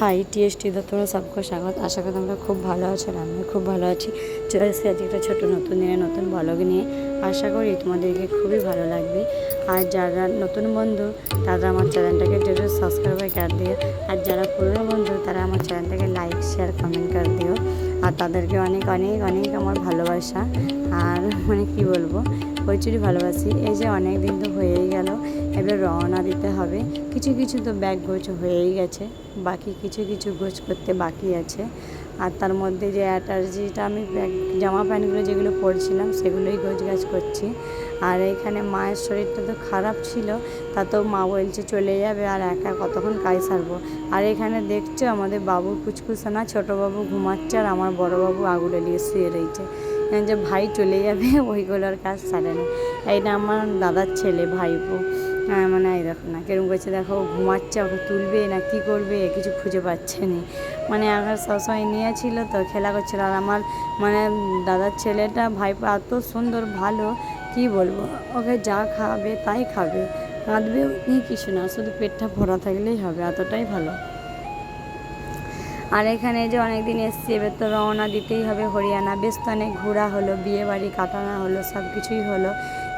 High TST তো তোমরা সবকে স্বাগত। আশা করি তোমরা খুব ভালো আছো আর খুব ভালো আছি। চলে আজকে একটা ছোটো নতুন দিনে নতুন ব্লগ নিয়ে আশা করি তোমাদেরকে খুবই ভালো লাগবে। আর যারা নতুন বন্ধু, তারা আমার চ্যানেলটাকে জরুর সাবস্ক্রাইব করে দিও। আর যারা পুরনো বন্ধু, তারা আমার চ্যানেলটাকে লাইক শেয়ার কমেন্ট করে দিও। আর তাদেরকে অনেক অনেক অনেক আমার ভালোবাসা। আর মানে কি বলব? প্রচুরই ভালোবাসি। এই যে অনেক দিন তো হয়েই গেল, এবার রওনা দিতে হবে। কিছু কিছু তো ব্যাগ গোছ হয়েই গেছে, বাকি কিছু কিছু গোছ করতে বাকি আছে। আর তার মধ্যে যে অ্যাটার্জিটা আমি ব্যাগ, জামা প্যান্টগুলো যেগুলো পরছিলাম, সেগুলোই গোছ গাছ করছি। আর এখানে মায়ের শরীরটা তো খারাপ ছিল, তা তো মা বলছে চলে যাবে, আর একা কতক্ষণ কাজ সারবো? আর এখানে দেখছ আমাদের বাবু কুচকুচানা, ছোটো বাবু ঘুমাচ্ছে, আর আমার বড় বাবু আগুলে নিয়ে শুয়ে রয়েছে। যে ভাই চলে যাবে, ওইগুলোর কাজ সারে না। এইটা আমার দাদার ছেলে, ভাইপো। হ্যাঁ মানে এই দেখো না, কেরম করছে, দেখো ঘুমাচ্ছে, ওকে তুলবে না, কি করবে, কিছু খুঁজে পাচ্ছে না। মানে আগে সবসময় নিয়েছিল তো, খেলা করছিল, আর আমার মানে দাদার ছেলেটা, ভাইপো এত সুন্দর, ভালো, কি বলব, ওকে যা খাবে, তাই খাবে। কাঁদবে নি কিছু না, শুধু পেটটা ভরা থাকলেই হবে, এতটাই ভালো। আর এখানে যে অনেক দিন এসছি, এবার তো রওনা দিতেই হবে হরিয়ানা। বেশ তো অনেক ঘোরা হলো বিয়ে বাড়ি কাটানো হলো সব কিছুই হলো।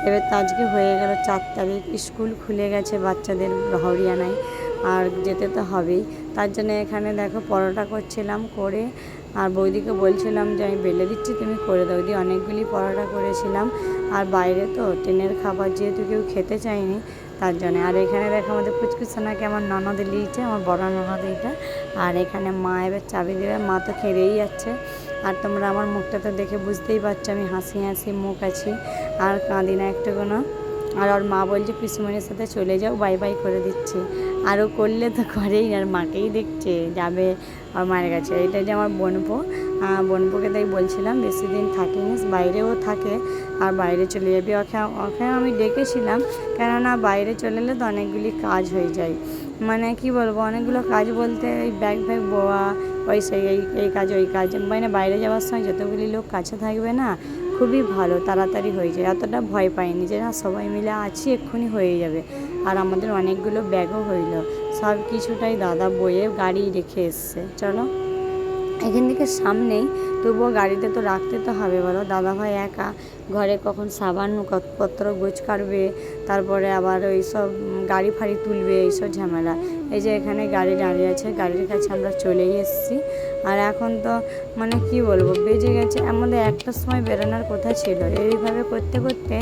এবার তো আজকে হয়ে গেল চার তারিখ, স্কুল খুলে গেছে বাচ্চাদের হরিয়ানায়, আর যেতে তো হবেই। তার জন্য এখানে দেখো পরোটা করছিলাম করে, আর বৌদিকে বলছিলাম যে আমি বেলে দিচ্ছি, তুমি করে দাও। দি অনেকগুলি পরোটা করেছিলাম। আর বাইরে তো ট্রেনের খাবার যেহেতু কেউ খেতে চায়নি তার জন্য। আর এখানে দেখো আমাদের পুচকুচানাকে আমার ননদ লিয়েছে, আমার বড় ননদ এইটা। আর এখানে মা এবার চাবি দেবে, মা তো খেয়েই যাচ্ছে। আর তোমরা আমার মুখটা তো দেখে বুঝতেই পারছ, আমি হাসি হাসি মুখ আছি, আর কাঁদি না একটু কোনো আর ওর মা বলছে পিসুমনির সাথে চলে যাও, বাই বাই করে দিচ্ছে। আরও করলে তো করেই আর মাকেই দেখছে, যাবে আর মায়ের কাছে। এটা যে আমার বোনপো। বোনপোকে তাই বলছিলাম, বেশি দিন থাকিনি বাইরেও থাকে। আর বাইরে চলে যাবে। ওকে ওকে আমি ডেকেছিলাম, কেননা বাইরে চলে এলে তো অনেকগুলি কাজ হয়ে যায়। মানে কি বলব, অনেকগুলো কাজ বলতে ওই ব্যাগ ফ্যাগ বোয়া ওই সেই এই এই কাজ, ওই কাজ। মানে বাইরে যাওয়ার সময় যতগুলি লোক কাছে থাকবে না, খুবই ভালো, তাড়াতাড়ি হয়ে যায়। অতটা ভয় পাইনি যে না, সবাই মিলে আছি, এক্ষুনি হয়ে যাবে। আর আমাদের অনেকগুলো ব্যাগও হইল। সব কিছুটাই দাদা বইয়ে গাড়ি রেখে এসছে। চলো। এখান থেকে সামনেই, তবুও গাড়িতে তো রাখতে তো হবে বলো। দাদাভাই একা, ঘরে কখন সাবান পত্র গোছ কাটবে তারপরে আবার ওই সব গাড়ি ফাড়ি তুলবে, এইসব ঝামেলা। এই যে এখানে গাড়ি দাঁড়িয়ে আছে, গাড়ির কাছে আমরা চলে এসেছি। আর এখন তো মানে কি বলব, বেজে গেছে, আমাদের একটার সময় বেরোনোর কথা ছিল। এইভাবে করতে করতে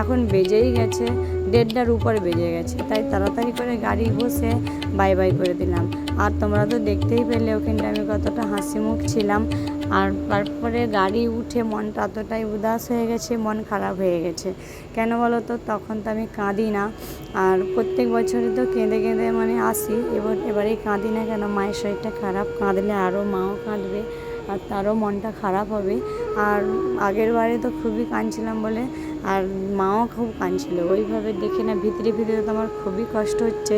এখন বেজেই গেছে, দেড়টার উপর বেজে গেছে। তাই তাড়াতাড়ি করে গাড়ি বসে বাই বাই করে দিলাম। আর তোমরা তো দেখতেই পেলে ওখানটা আমি কতটা হাসি মুখ ছিলাম। আর তারপরে গাড়ি উঠে মনটা এতটাই উদাস হয়ে গেছে, মন খারাপ হয়ে গেছে। কেন বলো তো? তখন তো আমি কাঁদি না। আর প্রত্যেক বছরই তো কেঁদে কেঁদে মানে আসি। এবার, এবারেই কাঁদি না কেন? মায়ের শরীরটা খারাপ, কাঁদলে আরও মাও কাঁদবে আর তারও মনটা খারাপ হবে। আর আগের বারে তো খুবই কাঁদছিলাম বলে আর মাও খুব কাঁদছিল। ওইভাবে দেখে না, ভিতরে ভিতরে তো আমার খুবই কষ্ট হচ্ছে।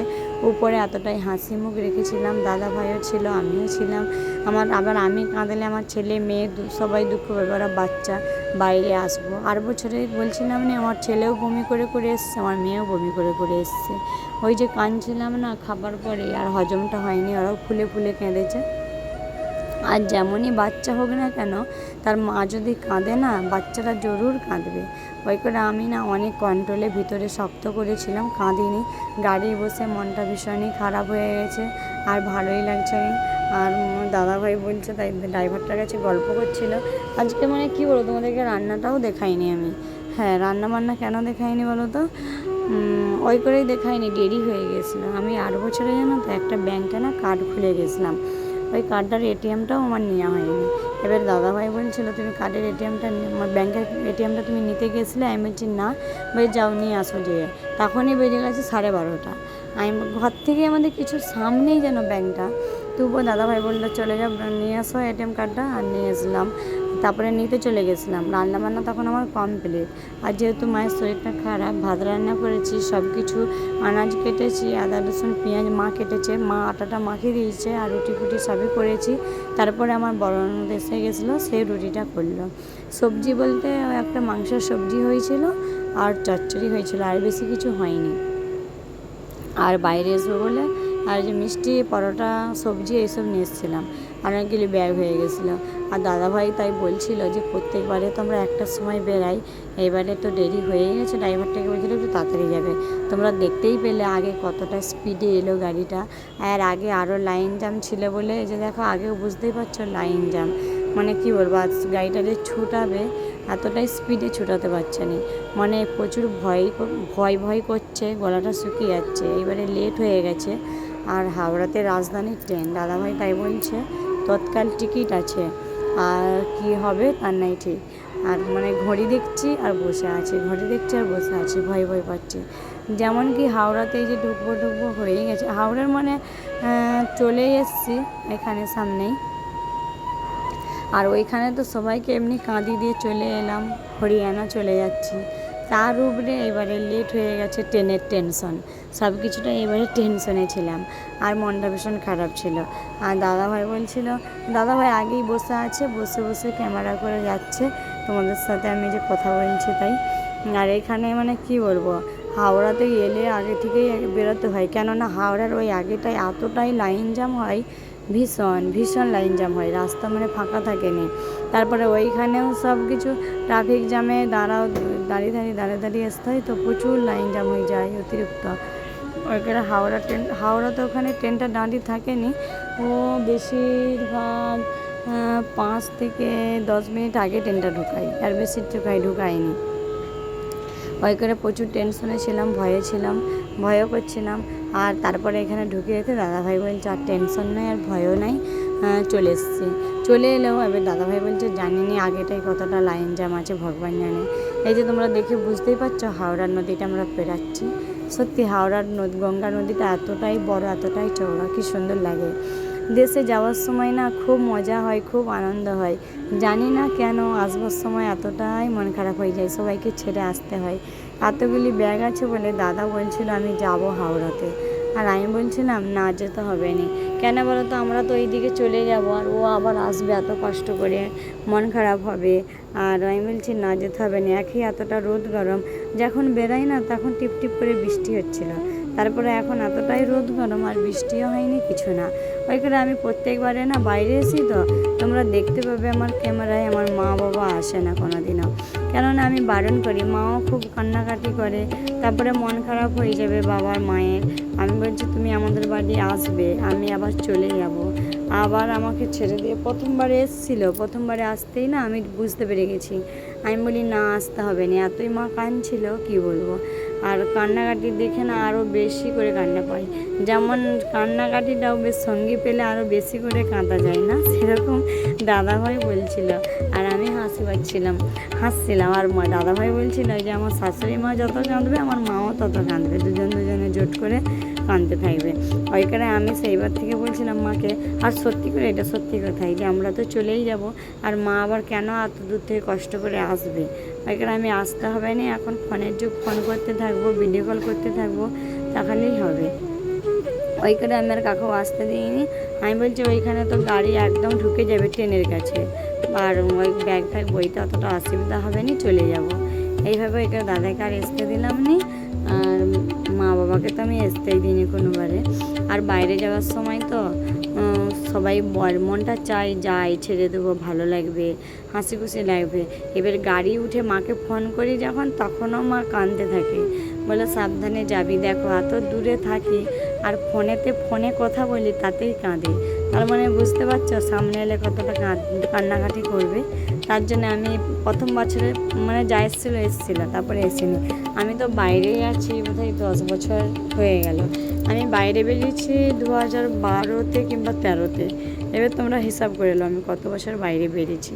উপরে এতটাই হাসি মুখ রেখেছিলাম, দাদা ভাইও ছিল, আমিও ছিলাম। আমার আবার আমি কাঁদলে আমার ছেলে, মেয়ে সবাই দুঃখ পাবে ওরা বাচ্চা, বাইরে আসব। আর বছরে বলছিলাম না, আমার ছেলেও বমি করে করে এসছে, আমার মেয়েও বমি করে করে এসছে। ওই যে কাঁদছিলাম না, খাবার পরে আর হজমটা হয়নি, ওরাও ফুলে ফুলে কেঁদেছে। আর যেমনই বাচ্চা হোক না কেন, তার মা যদি কাঁদে না, বাচ্চাটা জরুর কাঁদবে। ওই করে আমি না অনেক কন্ট্রোলে ভিতরে শক্ত করেছিলাম, কাঁদিনি। গাড়ি বসে মনটা ভীষণই খারাপ হয়ে গেছে, আর ভালোই লাগছে না। আর দাদাভাই বলছে, তাই ড্রাইভারটার কাছে গল্প করছিল। আজকে মানে কী বলব তোমাদেরকে রান্নাটাও দেখাইনি আমি। হ্যাঁ রান্না বান্না কেন দেখাইনি বলো তো ওই করেই দেখাইনি, দেরি হয়ে গেছিল। আমি আট বছরে জানো তো একটা ব্যাংকে না কার্ড খুলে গেছিলাম। ওই কার্ডটার এটিএমটাও আমার নেওয়া হয়নি। এবার দাদাভাই বলছিল, তুমি কার্ডের এটিএমটা আমার ব্যাংকের এটিএমটা তুমি নিতে গেছিলে? আমি বলছি, না। বলে, যাও, নিয়ে আসো যে তখনই বেজে গেছে সাড়ে বারোটা। আমি ঘর থেকে আমাদের কিছু সামনেই যেন ব্যাংকটা। তবুও দাদাভাই বলল, চলে যাও, নিয়ে আসো এটিএম কার্ডটা আর নিয়ে আসলাম। তারপরে নিতে চলে গেছিলাম। রান্না বান্না তখন আমার কমপ্লিট আর যেহেতু মায়ের শরীরটা খারাপ, ভাত রান্না করেছি সব কিছু আনাজ কেটেছি, আদা, রসুন, পেঁয়াজ মা কেটেছে, মা আটাটা মাখিয়ে দিয়েছে আর রুটি ফুটি সবই করেছি। তারপরে আমার বড় ননদ এসে গেছিল সেই রুটিটা করল। সবজি বলতে একটা মাংসের সবজি হয়েছিল আর চচ্চড়ি হয়েছিল, আর বেশি কিছু হয়নি। আর বাইরে এসবো বলে আর যে মিষ্টি, পরোটা, সবজি এইসব নিয়ে এসেছিলাম। অনেকগুলি ব্যাগ হয়ে গেছিল আর দাদাভাই তাই বলছিল যে, প্রত্যেকবারে তো আমরা একটার সময় বেরাই এবারে তো দেরি হয়ে গেছে, ড্রাইভারটাকে বলছিল একটু তাড়াতাড়ি যাবে। তোমরা দেখতেই পেলে আগে কতটা স্পিডে এলো গাড়িটা। আর আগে আরও লাইন জাম ছিল বলে যে দেখো, আগেও বুঝতেই পারছ লাইন জাম মানে কি বলব, আজ গাড়িটা যে ছুটাবে, এতটাই স্পিডে ছুটাতে পারছে না। মানে প্রচুর ভয় ভয় ভয় করছে, গলাটা শুকিয়ে যাচ্ছে। এবারে লেট হয়ে গেছে, আর হাওড়াতে রাজধানীর ট্রেন দাদাভাই তাই বলছে তৎকাল টিকিট আছে। আর কি হবে তার নাই ঠিক। আর মানে ঘড়ি দেখছি আর বসে আছে। ঘড়ি দেখছি আর বসে আছে। ভয় ভয় পাচ্ছি। যেমন কি হাওড়াতে এই যে ঢুকবো ঢুকবো হয়ে গেছে। হাওড়ার মানে চলেই এসছি এখানে সামনেই। আর ওইখানে তো সবাইকে এমনি কাঁদি দিয়ে চলে এলাম। হরিয়ানা চলে যাচ্ছি। তার উপরে এবারে লেট হয়ে গেছে ট্রেনের টেনশন সব কিছুটা এবারে টেনশনে ছিলাম। আর মনটা ভীষণ খারাপ ছিল। আর দাদাভাই বলছিল, দাদাভাই আগেই বসে আছে, বসে বসে ক্যামেরা করে যাচ্ছে। তোমাদের সাথে আমি যে কথা বলছি তাই। আর এখানে মানে কি বলব, হাওড়াতে এলে আগে থেকেই বেরোতে হয়। কেননা হাওড়ার ওই আগেটাই এতটাই লাইন জাম হয় ভীষণ ভীষণ লাইন জাম হয়, রাস্তা মানে ফাঁকা থাকেনি। তারপরে ওইখানেও সব কিছু ট্রাফিক জ্যামে দাঁড়াও, দাঁড়িয়ে দাঁড়িয়ে দাঁড়িয়ে দাঁড়িয়ে আসতে হয়, তো প্রচুর লাইন জাম হয়ে যায় অতিরিক্ত। ওইখানে হাওড়া ট্রেন হাওড়াতে ওখানে ট্রেনটা দাঁড়িয়ে থাকেনি। ও বেশিরভাগ পাঁচ থেকে দশ মিনিট আগে ট্রেনটা ঢুকাই আর বেশি ঢুকাই ঢুকায়নি। ওই করে প্রচুর টেনশনে ছিলাম, ভয়ে ছিলাম, ভয়ও করছিলাম। আর তারপরে এখানে ঢুকে যেতে দাদাভাই বলছে, আর টেনশন নেই, আর ভয়ও নাই। চলে এসছি। চলে এলেও এবার দাদাভাই বলছে, জানিনি আগেটাই কতটা লাইন জাম আছে, ভগবান জানে। এই যে তোমরা দেখে বুঝতেই পারছ, হাওড়ার নদীটা আমরা পেরাচ্ছি। সত্যি হাওড়ার নদী, গঙ্গা নদীটা এতটাই বড়, এতটাই চওড়া, কি সুন্দর লাগে। দেশে যাওয়ার সময় না খুব মজা হয়, খুব আনন্দ হয়। জানি না কেন, আসবার সময় এতটাই মন খারাপ হয়ে যায়, সবাইকে ছেড়ে আসতে হয়। এতগুলি ব্যাগ আছে বলে দাদা বলছিল আমি যাব হাওড়াতে। আর আমি বলছিলাম, না, যেতে হবে না। কেন বলো তো, আমরা তো ওই দিকে চলে যাব আর ও আবার আসবে এত কষ্ট করে। মন খারাপ হবে। আর আমি বলছি, না, যেতে হবে না। একই এতটা রোদ গরম, যখন বেরাই না, তখন টিপ টিপ করে বৃষ্টি হচ্ছিল। তারপরে এখন এতটাই রোদ গরম আর বৃষ্টিও হয়নি কিছু না। ওই করে আমি প্রত্যেকবারে না বাইরে এসি তো তোমরা দেখতে পাবে আমার ক্যামেরায়, আমার মা বাবা আসে না কোনো দিনও কেননা আমি বারণ করি, মাও খুব কান্নাকাটি করে, তারপরে মন খারাপ হয়ে যাবে বাবার মায়ের। আমি বলছি, তুমি আমাদের বাড়ি আসবে, আমি আবার চলে যাব। আবার আমাকে ছেড়ে দিয়ে প্রথমবারে এসেছিল, প্রথমবারে আসতেই না আমি বুঝতে পেরে গেছি। আমি বলি, না, আসতে হবে না। এতই মা কাঁদছিল, কী বলব? আর কান্নাকাটি দেখে না আরও বেশি করে কান্না পায়। যেমন কান্নাকাটিটাও বেশ সঙ্গী পেলে আরও বেশি করে কাঁদা যায় না? সেরকম দাদাভাই বলছিল। আর আমি হাসি পাচ্ছিলাম, হাসছিলাম। আর মা দাদাভাই বলছিল যে, আমার শাশুড়ি মা যত কাঁদবে, আমার মাও তত কাঁদবে। দুজন দুজনে জোট করে কাঁদতে থাকবে। ওই করে আমি সেইবার থেকে বলছিলাম, মাকে, আর সত্যি করে এটা সত্যি কথাই যে আমরা তো চলেই যাব, আর মা আবার কেন এত দূর থেকে কষ্ট করে আসবে? ওই করে আমি আসতে হবে না, এখন ফোনের যুগ, ফোন করতে থাকব ভিডিও কল করতে থাকব তাহলেই হবে। ওই করে আমি আর কাকু আসতে দিইনি। আমি বলছি, ওইখানে তো গাড়ি একদম ঢুকে যাবে ট্রেনের কাছে, আর ওই ব্যাগ ফ্যাগ বইতে অতটা অসুবিধা হবে না, চলে যাব। এইভাবে ওইটা দাদাকে আর আসতে দিলাম নি। বাবাকে তো আমি আসতেই দিইনি কোনোবারে। আর বাইরে যাওয়ার সময় তো সবাই বল মনটা চাই যাই, ছেড়ে দেবো, ভালো লাগবে হাসি খুশি লাগবে। এবার গাড়ি উঠে মাকে ফোন করি যখন, তখনও মা কাঁদতে থাকে। বলে, সাবধানে যাবি, দেখো, এত দূরে থাকি। আর ফোনেতে ফোনে কথা বলি, তাতেই কাঁদে। তার মানে বুঝতে পারছ, সামনে এলে কতটা কান্নাকাটি করবে। তার জন্য আমি প্রথম বছরে মানে যা এসেছিল এসেছিল, তারপরে এসেনি আমি তো বাইরেই আছি বোধহয় দশ বছর হয়ে গেল। আমি বাইরে বেরিয়েছি দু হাজার বারোতে কিংবা তেরোতে। এবার তোমরা হিসাব করে এলো আমি কত বছর বাইরে বেরিয়েছি।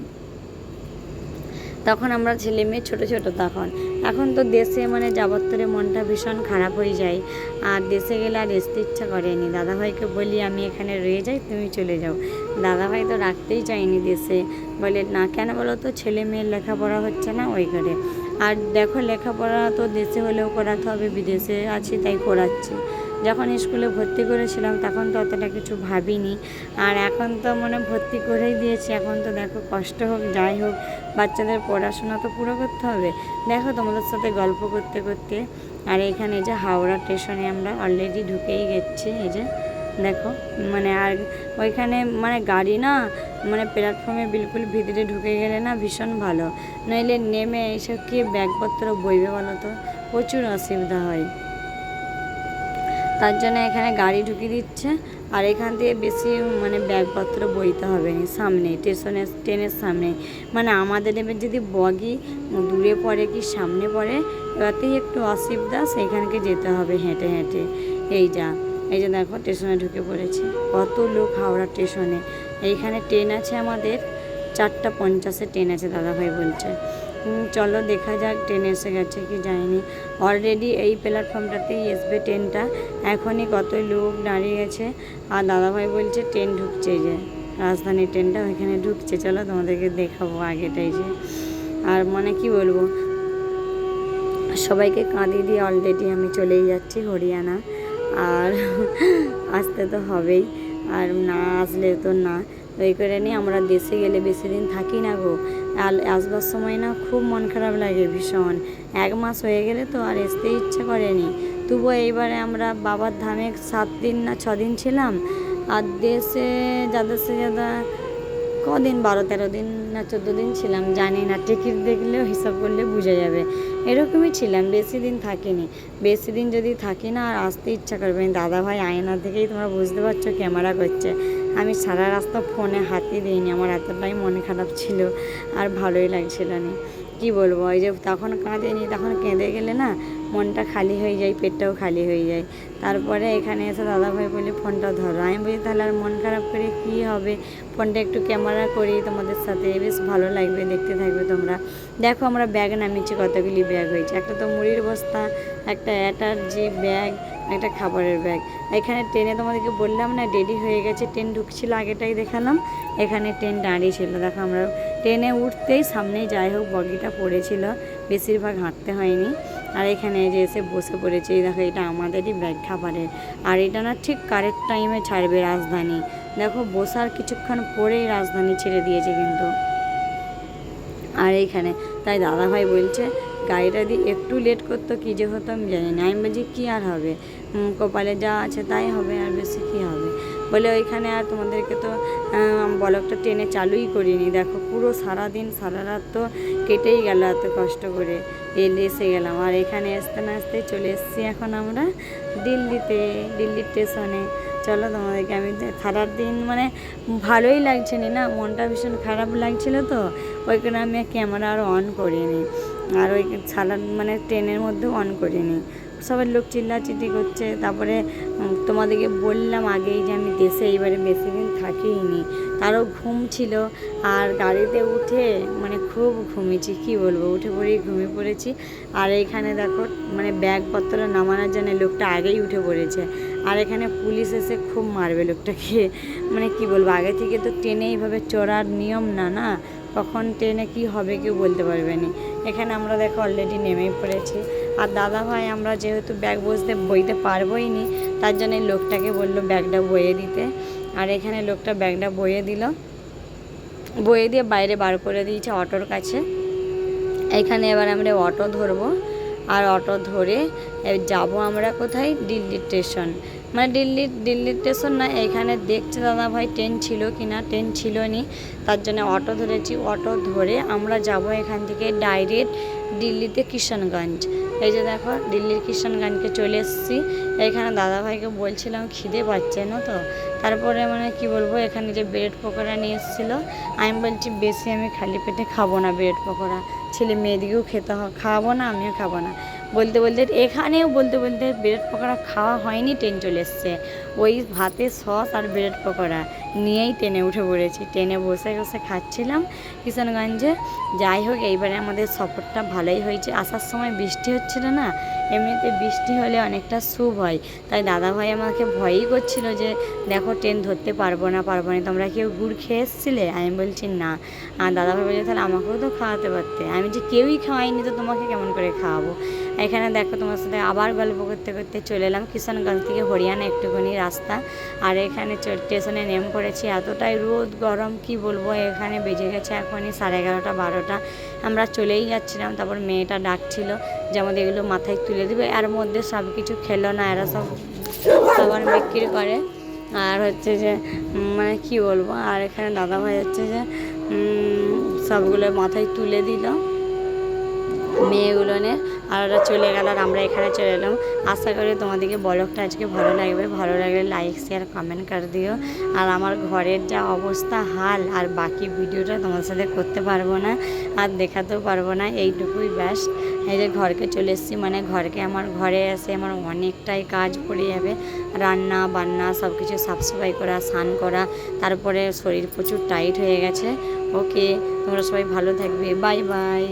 তখন আমরা ছেলে মেয়ে ছোটো ছোটো তখন। এখন তো দেশে মানে যাবত্তরে মনটা ভীষণ খারাপ হয়ে যায়। আর দেশে গেলে আর আসতে ইচ্ছা করেনি। দাদাভাইকে বলি, আমি এখানে রয়ে যাই, তুমি চলে যাও। দাদাভাই তো রাখতেই চাইনি দেশে। বলে, না কেন বলো তো, ছেলে মেয়ের লেখাপড়া হচ্ছে না ওই করে আর দেখো, লেখাপড়া তো দেশে হলেও করাতে হবে, বিদেশে আছি তাই করাচ্ছি। যখন স্কুলে ভর্তি করেছিলাম, তখন তো অতটা কিছু ভাবিনি। আর এখন তো মনে ভর্তি করেই দিয়েছি। এখন তো দেখো, কষ্ট হোক, যাই হোক, বাচ্চাদের পড়াশোনা তো পুরো করতে হবে। দেখো তোমাদের সাথে গল্প করতে করতে, আর এখানে যে হাওড়া স্টেশনে আমরা অলরেডি ঢুকেই গেছি, এই যে দেখো মানে আর ওইখানে মানে গাড়ি না মানে প্ল্যাটফর্মে বিলকুল ভিতরে ঢুকে গেলে না ভীষণ ভালো। নইলে নেমে এইসব কি ব্যাগপত্র, বইবে বলো তো? প্রচুর অসুবিধা হয়। তার জন্য এখানে গাড়ি ঢুকিয়ে দিচ্ছে, আর এখান থেকে বেশি মানে ব্যাগপত্র বইতে হবে না সামনে স্টেশনের ট্রেনের সামনে মানে আমাদের এবার যদি বগি দূরে পড়ে কি সামনে পড়ে এবারতেই একটু অসুবিধা সেইখানকে যেতে হবে হেঁটে হেঁটে। এই যা। এই যে দেখো স্টেশনে ঢুকে পড়েছে। কত লোক হাওড়া স্টেশনে এইখানে ট্রেন আছে আমাদের, চারটা পঞ্চাশে ট্রেন আছে, দাদাভাই বলছে। চলো দেখা যাক ট্রেন এসে গেছে কি যায়নি। অলরেডি এই প্ল্যাটফর্মটাতেই আসবে ট্রেনটা এখনই কত লোক দাঁড়িয়ে গেছে। আর দাদাভাই বলছে ট্রেন ঢুকছে যে, রাজধানী ট্রেনটা ওইখানে ঢুকছে। চলো তোমাদেরকে দেখাবো আগেটাই যে। আর মানে কি বলব, সবাইকে কাঁদিয়ে দিয়ে অলরেডি আমি চলেই যাচ্ছি হরিয়ানা। আর আসতে তো হবেই, আর না আসলে তো না। ওই করে নিয়ে আমরা দেশে গেলে বেশি দিন থাকি না গো। আসবার সময় না খুব মন খারাপ লাগে ভীষণ। এক মাস হয়ে গেলে তো আর আসতে ইচ্ছা করেনি। তবুও এইবারে আমরা বাবার ধামে সাত দিন না ছ দিন ছিলাম। আর দেশে যাদা সে যাদা কদিন বারো, তেরো দিন না চোদ্দ দিন ছিলাম, জানি না। টিকিট দেখলেও হিসাব করলে বোঝা যাবে। এরকমই ছিলাম, বেশি দিন থাকিনি। বেশি দিন যদি থাকি না, আর আসতে ইচ্ছা করবে দাদা ভাই আয়না থেকেই তোমরা বুঝতে পারছ ক্যামেরা করছে। আমি সারা রাস্তা ফোনে হাতই দিইনি। আমার এতটাই মনে খারাপ ছিল, আর ভালোই লাগছিল না। কি বলব? ওই যে তখন কাঁদেনি, তখন কেঁদে গেলে না মনটা খালি হয়ে যায়, পেটটাও খালি হয়ে যায়। তারপরে এখানে এসে দাদাভাই বলে ফোনটা ধরো। আমি বলি, তাহলে আর মন খারাপ করে কি হবে? ফোনটা একটু ক্যামেরা করি তোমাদের সাথে। বেশ ভালো লাগবে, দেখতে থাকবে তোমরা। দেখো আমরা ব্যাগ নামিয়েছি, কতগুলি ব্যাগ হয়েছে। একটা তো মুড়ির বস্তা, একটা অ্যাটার যে ব্যাগ, একটা খাবারের ব্যাগ। এখানে ট্রেনে তোমাদেরকে বললাম না রেডি হয়ে গেছে, ট্রেন ঢুকছিল আগেটাই দেখালাম। এখানে ট্রেন দাঁড়িয়ে ছিল। দেখো আমরা ট্রেনে উঠতেই সামনেই যাই হোক, বগিটা পড়েছিল। বেশিরভাগ হাঁটতে হয়নি। আর এখানে যে এসে বসে পড়েছে। এই দেখো, এটা আমাদেরই ব্যাগ খাবারের। আর এটা না ঠিক কারেক্ট টাইমে ছাড়বে রাজধানী। দেখো, বসার কিছুক্ষণ পরেই রাজধানী ছেড়ে দিয়েছে কিন্তু। আর এইখানে তাই দাদাভাই বলছে, গাড়িটা দিয়ে একটু লেট করতো কী যে হতো আমি জানি না। আমি বলছি, কী আর হবে? কপালে যা আছে তাই হবে, আর বেশি কী হবে? বলে, ওইখানে আর তোমাদেরকে তো আহ, বলকটা ট্রেনে চালুই করিনি। দেখো পুরো সারা দিন সারা রাত তো কেটেই গেল এত কষ্ট করে। এলে এসে গেলাম। আর এখানে আসতে না আসতে চলে এসেছি এখন আমরা দিল্লিতে দিল্লি স্টেশনে। চলো তোমাদেরকে আমি সারার দিন মানে ভালোই লাগছে না? না মনটা ভীষণ খারাপ লাগছিল তো। ওই কারণে আমি ক্যামেরা আর অন করিনি। আর ওই সারা মানে ট্রেনের মধ্যেও অন করিনি। সবাই লোক চিল্লাচিল্লি করছে, তারপরে তোমাদেরকে বললাম আগেই যে আমি দেশে এবারে বেশি দিন থাকিনি। তারও ঘুম ছিল, আর গাড়িতে উঠে মানে খুব ঘুমিয়েছি, কি বলব? উঠে পড়েই ঘুমিয়ে পড়েছি। আর এইখানে দেখো মানে ব্যাগপত্র নামানোর জন্য লোকটা আগেই উঠে পড়েছে। আর এখানে পুলিশ এসে খুব মারবে লোকটাকে। মানে কি বলব, আগে থেকে তো ট্রেনে এইভাবে চড়ার নিয়ম না না? কখন ট্রেনে কি হবে কেউ বলতে পারবে না। এখানে আমরা দেখো অলরেডি নেমেই পড়েছি। আর দাদা ভাই, আমরা যেহেতু ব্যাগ বসতে বইতে পারবোই নি, তার জন্য লোকটাকে বলল ব্যাগটা বয়ে দিতে। আর এখানে লোকটা ব্যাগটা বয়ে দিল। বয়ে দিয়ে বাইরে বার করে দিয়েছে অটোর কাছে। এখানে এবার আমরা অটো ধরবো। আর অটো ধরে যাব আমরা কোথায়? দিল্লি স্টেশন। মানে দিল্লি দিল্লি স্টেশন না, এখানে দেখছে দাদা ভাই ট্রেন ছিল কি না ট্রেন ছিল নি তার জন্য অটো ধরেছি। অটো ধরে আমরা যাব এখান থেকে ডাইরেক্ট দিল্লিতে কিষানগঞ্জ এই যে দেখো, দিল্লির কিষানগঞ্জকে চলে এসেছি। এখানে দাদা ভাইকে বলছিলাম, খিদে পাচ্ছে না তো? তারপরে মানে কি বলব, এখানে যে ব্রেড পকোড়া নিয়ে এসেছিল, আমি বলছি, বেশি আমি খালি পেটে খাব না ব্রেড পকোড়া। ছেলে মেয়েদিকেও খেতে খাওয়াবো না আমিও খাব না। বলতে বলতে এখানেও বলতে বলতে ব্রেড পকোড়া খাওয়া হয়নি, ট্রেন চলে এসছে। ওই ভাতে সস আর ব্রেড পকোড়া নিয়েই ট্রেনে উঠে পড়েছি। ট্রেনে বসে বসে খাচ্ছিলাম কিষানগঞ্জে যাই হোক, এইবারে আমাদের সফরটা ভালোই হয়েছে। আসার সময় বৃষ্টি হচ্ছিল না, এমনিতে বৃষ্টি হলে অনেকটা শুভ হয়। তাই দাদাভাই আমাকে ভয়ই করছিল যে, দেখো, ট্রেন ধরতে পারব না পারব না, তোমরা কেউ গুড় খেয়ে এসছিলে? আমি বলছি, না। আর দাদাভাই বলছে, তাহলে আমাকেও তো খাওয়াতে পারতে। আমি যে কেউই খাওয়াইনি, তো তোমাকে কেমন করে খাওয়াবো? এখানে দেখো তোমার সাথে আবার গল্প করতে করতে চলে এলাম কিষানগঞ্জ থেকে হরিয়ানা একটুখানি রাস্তা। আর এখানে স্টেশনে নেম পড়েছি এতটাই রোদ, গরম, কি বলব? এখানে বেজে গেছে এখনই সাড়ে এগারোটা, বারোটা। আমরা চলেই যাচ্ছিলাম, তারপর মেয়েটা ডাকছিল যে আমাদের এগুলো মাথায় তুলে দেবে। এর মধ্যে সব কিছু খেলো না, এরা সব খাবার বিক্রি করে। আর হচ্ছে যে মানে কী বলব? আর এখানে দাদাভাই হচ্ছে যে সবগুলো মাথায় তুলে দিল। মেয়েগুলো নিয়ে আর ওরা চলে গেল আর আমরা এখানে চলে এলাম। আশা করি তোমাদেরকে ব্লগটা আজকে ভালো লাগবে। ভালো লাগলে লাইক শেয়ার কমেন্ট করে দিও। আর আমার ঘরের যা অবস্থা, হাল আর বাকি ভিডিওটা তোমার সাথে করতে পারব না আর দেখাতেও পারব না। এইটুকুই ব্যাস। এই যে ঘরকে চলে এসেছি মানে ঘরকে আমার ঘরে এসে আমার অনেকটাই কাজ পড়ে যাবে। রান্না বান্না সব কিছু সাফসফাই করা, স্নান করা, তারপরে শরীর প্রচুর টাইট হয়ে গেছে। ওকে তোমরা সবাই ভালো থাকবে। Bye bye